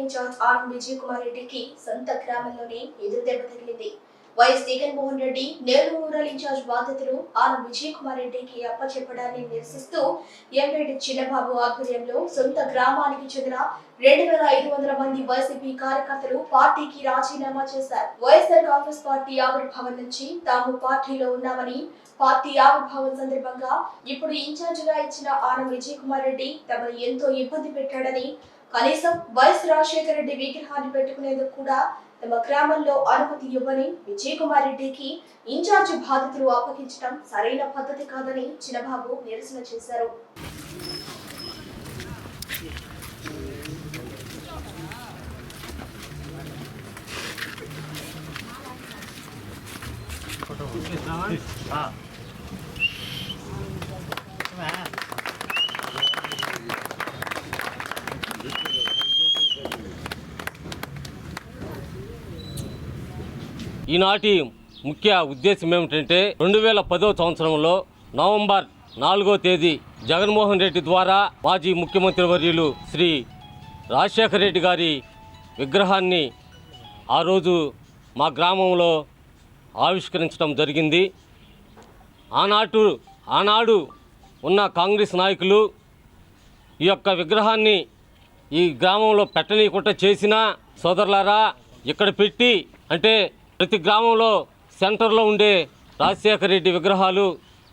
Incharge are Vijay Kumar రెడ్డికి సొంత గ్రామంలోనే ఎదురు దెబ్బ తగిలింది. YS Jaganmohan Reddy Nellore rural incharge బాధ్యతలు ఆర్ విజయ్ కుమార్ రెడ్డికి అప్పచెప్పడాన్ని నిరసిస్తూ ఎంపేటి చిన్నబాబు ఆధ్వర్యంలో సొంత గ్రామానికి చెందిన రెండు వేల ఐదు వందల మంది వైసీపీ కార్యకర్తలు పార్టీకి రాజీనామా చేశారు. వైఎస్ఆర్ కాంగ్రెస్ పార్టీ ఆవిర్భావం నుంచి తాము పార్టీలో ఉన్నామని పార్టీ ఆవిర్భావం సందర్భంగా ఇప్పుడు ఇన్ఛార్జిగా ఇచ్చిన ఆనం విజయ్ కుమార్ రెడ్డి తమను ఎంతో ఇబ్బంది పెట్టాడని కనీసం వైఎస్ రాజశేఖర రెడ్డి విగ్రహాన్ని పెట్టుకునేందుకు కూడా తమ గ్రామంలో అనుమతి ఇవ్వని విజయ్ కుమార్ రెడ్డికి ఇన్ఛార్జ్ బాధ్యతలు అప్పగించడం సరైన పద్ధతి కాదని చిన్నబాబు నిరసన చేశారు. ఈనాటి ముఖ్య ఉద్దేశం ఏమిటంటే రెండు వేల పదో సంవత్సరంలో నవంబర్ నాలుగో తేదీ జగన్మోహన్ రెడ్డి ద్వారా మాజీ ముఖ్యమంత్రి వర్యులు శ్రీ రాజశేఖర రెడ్డి గారి విగ్రహాన్ని ఆ రోజు మా గ్రామంలో ఆవిష్కరించడం జరిగింది. ఆనాటు ఆనాడు ఉన్న కాంగ్రెస్ నాయకులు ఈ యొక్క విగ్రహాన్ని ఈ గ్రామంలో పెట్టనీయకుండా చేసిన సోదరులారా ఇక్కడ పెట్టి అంటే ప్రతి గ్రామంలో సెంటర్లో ఉండే రాజశేఖర రెడ్డి విగ్రహాలు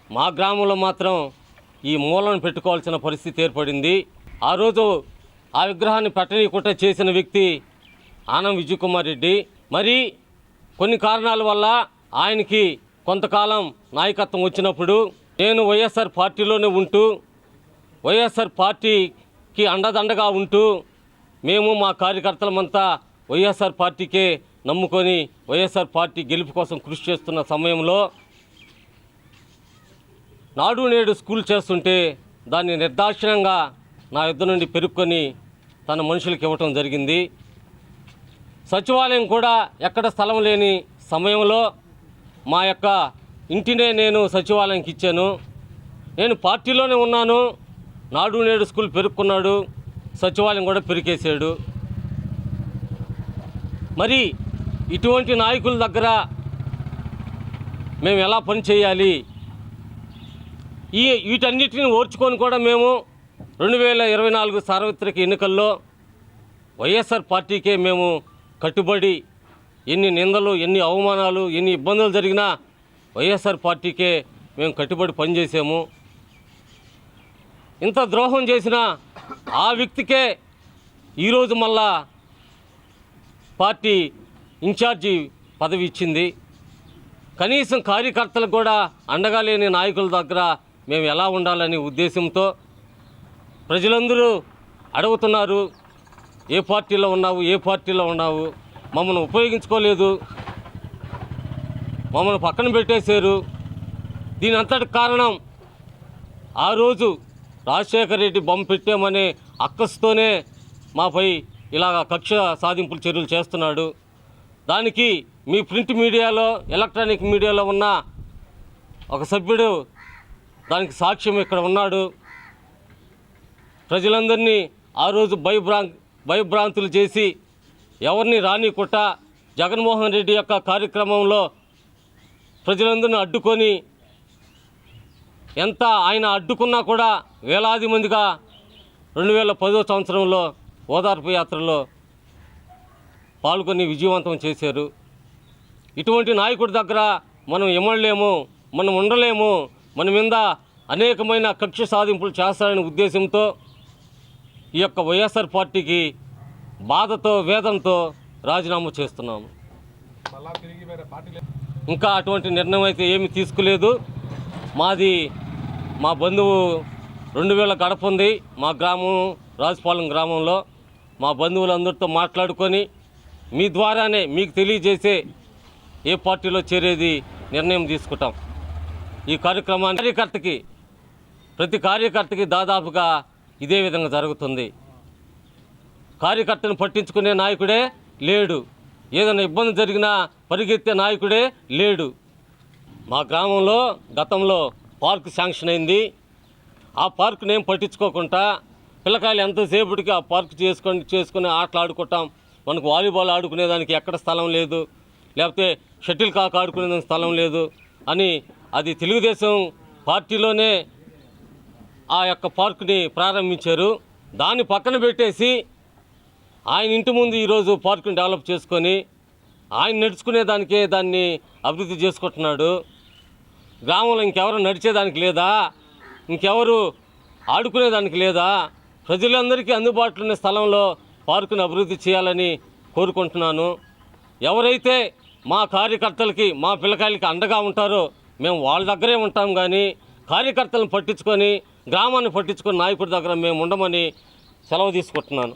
మా గ్రామంలో మాత్రం ఈ మూలను పెట్టుకోవాల్సిన పరిస్థితి ఏర్పడింది. ఆ రోజు ఆ విగ్రహాన్ని పెట్టనీయకుండా చేసిన వ్యక్తి ఆనం విజయకుమార్ రెడ్డి. మరి కొన్ని కారణాల వల్ల ఆయనకి కొంతకాలం నాయకత్వం వచ్చినప్పుడు నేను వైఎస్ఆర్ పార్టీలోనే ఉంటూ వైఎస్ఆర్ పార్టీకి అండదండగా ఉంటూ మేము మా కార్యకర్తలమంతా వైఎస్ఆర్ పార్టీకే నమ్ముకొని వైఎస్ఆర్ పార్టీ గెలుపు కోసం కృషి చేస్తున్న సమయంలో నాడు నేడు స్కూల్ చేస్తుంటే దాన్ని నిర్దాక్షిణ్యంగా నా యుద్ధ నుండి పెరుక్కొని తన మనుషులకు ఇవ్వటం జరిగింది. సచివాలయం కూడా ఎక్కడ స్థలం లేని సమయంలో మా యొక్క ఇంటినే నేను సచివాలయంకి ఇచ్చాను. నేను పార్టీలోనే ఉన్నాను. నాడు నేడు స్కూల్ పెరుక్కున్నాడు. సచివాలయం కూడా పెరికేసాడు మరి ఇటువంటి నాయకుల దగ్గర మేము ఎలా పని చేయాలి? ఈ వీటన్నిటిని ఓర్చుకొని కూడా మేము రెండు వేల ఇరవై నాలుగు సార్వత్రిక ఎన్నికల్లో వైఎస్ఆర్ పార్టీకే మేము కట్టుబడి ఎన్ని నిందలు ఎన్ని అవమానాలు ఎన్ని ఇబ్బందులు జరిగినా వైఎస్ఆర్ పార్టీకే మేము కట్టుబడి పనిచేసాము. ఇంత ద్రోహం చేసిన ఆ వ్యక్తికే ఈరోజు మళ్ళా పార్టీ ఇన్ఛార్జి పదవి ఇచ్చింది. కనీసం కార్యకర్తలకు కూడా అండగా లేని నాయకుల దగ్గర మేము ఎలా ఉండాలనే ఉద్దేశంతో ప్రజలందరూ అడుగుతున్నారు ఏ పార్టీలో ఉన్నావు ఏ పార్టీలో ఉన్నావు మమ్మల్ని ఉపయోగించుకోలేదు మమ్మల్ని పక్కన పెట్టేశారు. దీని అంతటి కారణం ఆ రోజు రాజశేఖర రెడ్డి బొమ్మ పెట్టామనే అక్కస్తోనే మాపై ఇలాగ కక్ష సాధింపులు చర్యలు చేస్తున్నాడు. దానికి మీ ప్రింట్ మీడియాలో ఎలక్ట్రానిక్ మీడియాలో ఉన్న ఒక సభ్యుడు దానికి సాక్ష్యం ఇక్కడ ఉన్నాడు. ప్రజలందరినీ ఆ రోజు భయభ్రా భయభ్రాంతులు చేసి ఎవరిని రానికుట్ట జగన్మోహన్ రెడ్డి యొక్క కార్యక్రమంలో ప్రజలందరినీ అడ్డుకొని ఎంత ఆయన అడ్డుకున్నా కూడా వేలాది మందిగా రెండు వేల పదో సంవత్సరంలో ఓదార్పు యాత్రలో పాల్గొని విజయవంతం చేశారు. ఇటువంటి నాయకుడి దగ్గర మనం ఇమ్మడలేము మనం ఉండలేము మన మీద అనేకమైన కక్ష సాధింపులు చేస్తారనే ఉద్దేశంతో ఈ యొక్క వైఎస్ఆర్ పార్టీకి బాధతో వేదంతో రాజీనామా చేస్తున్నాము. ఇంకా అటువంటి నిర్ణయం అయితే ఏమి తీసుకోలేదు. మాది మా బంధువు రెండు వేల గడప ఉంది. మా గ్రామం రాజపాలెం గ్రామంలో. మా బంధువులందరితో మాట్లాడుకొని మీ ద్వారానే మీకు తెలియజేసే ఏ పార్టీలో చేరేది నిర్ణయం తీసుకుంటాం. ఈ కార్యక్రమాన్ని కార్యకర్తకి ప్రతి కార్యకర్తకి దాదాపుగా ఇదే విధంగా జరుగుతుంది. కార్యకర్తను పట్టించుకునే నాయకుడే లేడు. ఏదైనా ఇబ్బంది జరిగినా పరిగెత్తే నాయకుడే లేడు. మా గ్రామంలో గతంలో పార్క్ శాంక్షన్ అయింది. ఆ పార్క్ నేను పట్టించుకోకుండా పిల్లకాయలు ఎంతసేపటికి ఆ పార్క్ చేసుకొని చేసుకుని ఆటలు ఆడుకుంటాం. మనకు వాలీబాల్ ఆడుకునేదానికి ఎక్కడ స్థలం లేదు. లేకపోతే షటిల్ కాక్ ఆడుకునేదానికి స్థలం లేదు అని అది తెలుగుదేశం పార్టీలోనే ఆ యొక్క పార్కుని ప్రారంభించారు. దాన్ని పక్కన పెట్టేసి ఆయన ఇంటి ముందు ఈరోజు పార్కుని డెవలప్ చేసుకొని ఆయన నడుచుకునే దానికే దాన్ని అభివృద్ధి చేసుకుంటున్నాడు. గ్రామంలో ఇంకెవరు నడిచేదానికి లేదా? ఇంకెవరు ఆడుకునేదానికి లేదా? ప్రజలందరికీ అందుబాటులో ఉన్న స్థలంలో పార్కును అభివృద్ధి చేయాలని కోరుకుంటున్నాను. ఎవరైతే మా కార్యకర్తలకి మా పిల్లకాయలకి అండగా ఉంటారో మేము వాళ్ళ దగ్గరే ఉంటాం కానీ కార్యకర్తలను పట్టించుకొని గ్రామాన్ని పట్టించుకొని నాయకుడి దగ్గర మేము ఉండమని సెలవు తీసుకుంటున్నాను.